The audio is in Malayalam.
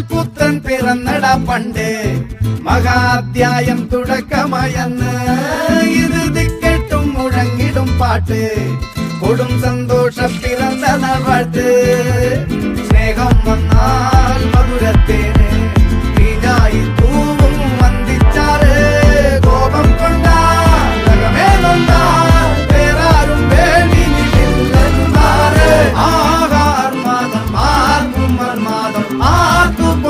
പുത്രൻ പിറന്നട പണ്ട് മഹാധ്യായം തുടക്കമായെന്ന്. ഇത് ദിക്കെട്ടും മുഴങ്ങിടും പാട്ട്. കൊടും സന്തോഷം പിറന്ന നവട്ട് സ്നേഹം വന്നാ आ तू